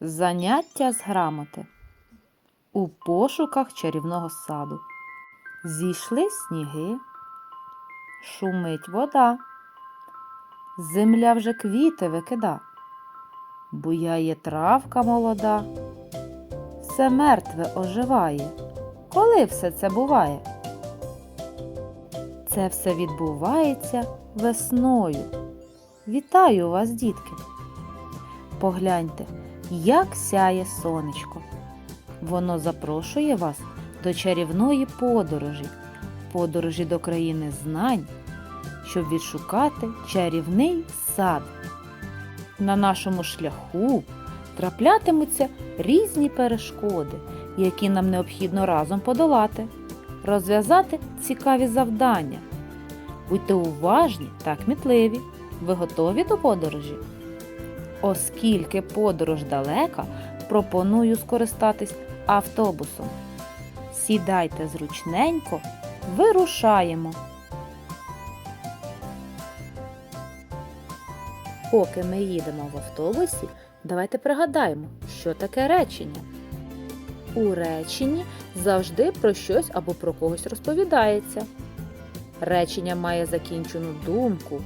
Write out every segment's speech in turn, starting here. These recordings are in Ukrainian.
Заняття з грамоти. У пошуках чарівного саду. Зійшли сніги, шумить вода, земля вже квіти викида, буяє травка молода, все мертве оживає. Коли все це буває? Це все відбувається весною. Вітаю вас, дітки! Погляньте, як сяє сонечко. Воно запрошує вас до чарівної подорожі, подорожі до країни знань, щоб відшукати чарівний сад. На нашому шляху траплятимуться різні перешкоди, які нам необхідно разом подолати, розв'язати цікаві завдання. Будьте уважні та кмітливі. Ви готові до подорожі? Оскільки подорож далека, пропоную скористатись автобусом. Сідайте зручненько, вирушаємо. Поки ми їдемо в автобусі, давайте пригадаємо, що таке речення. У реченні завжди про щось або про когось розповідається. Речення має закінчену думку.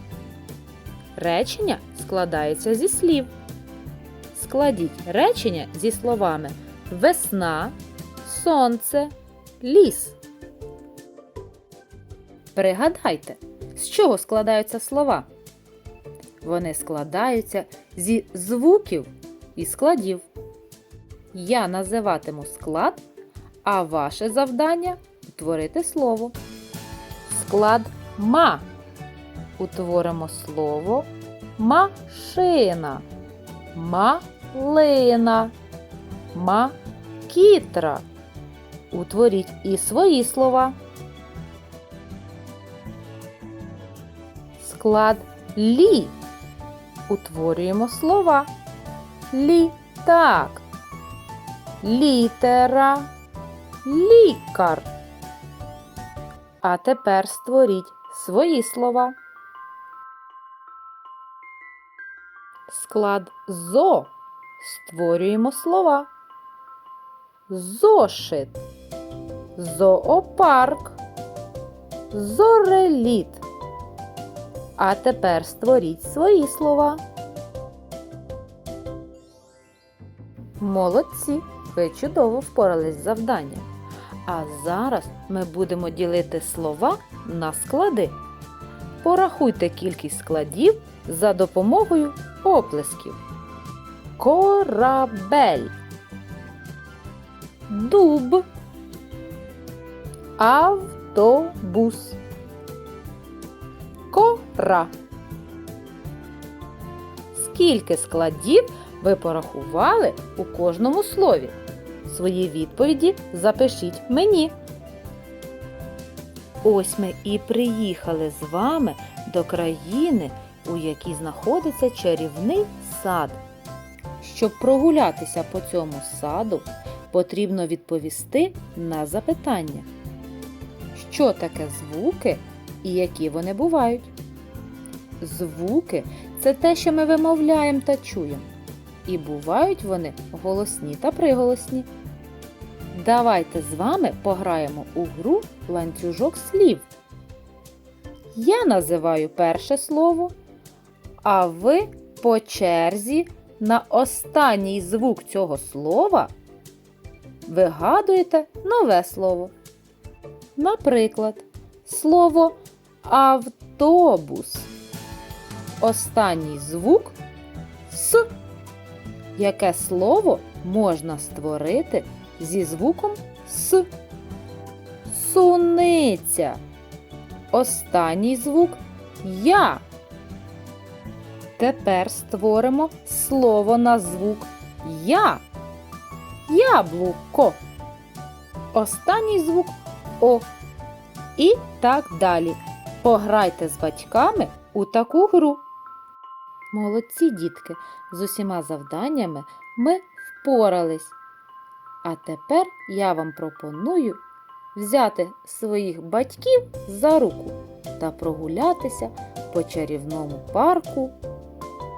Речення складається зі слів. Складіть речення зі словами весна, сонце, ліс. Пригадайте, з чого складаються слова? Вони складаються зі звуків і складів. Я називатиму склад, а ваше завдання утворити слово. Склад ма. Утворимо слово машина, малина, макітра. Утворіть і свої слова. Склад лі. Утворюємо слова. Літак, літера, лікар. А тепер створіть свої слова. Склад зо. Створюємо слова. Зошит, зоопарк, зореліт. А тепер створіть свої слова. Молодці! Ви чудово впорались з завданням. А зараз ми будемо ділити слова на склади. Порахуйте кількість складів за допомогою оплесків. Корабель. Дуб. Автобус. Кора. Скільки складів ви порахували у кожному слові? Свої відповіді запишіть мені. Ось ми і приїхали з вами до країни, у якій знаходиться чарівний сад. Щоб прогулятися по цьому саду, потрібно відповісти на запитання. Що таке звуки і які вони бувають? Звуки це те, що ми вимовляємо та чуємо. І бувають вони голосні та приголосні. Давайте з вами пограємо у гру ланцюжок слів. Я називаю перше слово, а ви по черзі на останній звук цього слова вигадуєте нове слово. Наприклад, слово автобус. Останній звук С. Яке слово можна створити зі звуком С? Суниця. Останній звук Я. Тепер створимо слово на звук Я. Яблуко. Останній звук О. І так далі. Пограйте з батьками у таку гру. Молодці дітки, з усіма завданнями ми впорались. А тепер я вам пропоную взяти своїх батьків за руку та прогулятися по чарівному парку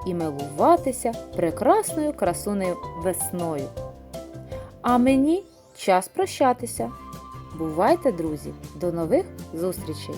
і милуватися прекрасною красунею весною. А мені час прощатися. Бувайте, друзі, до нових зустрічей!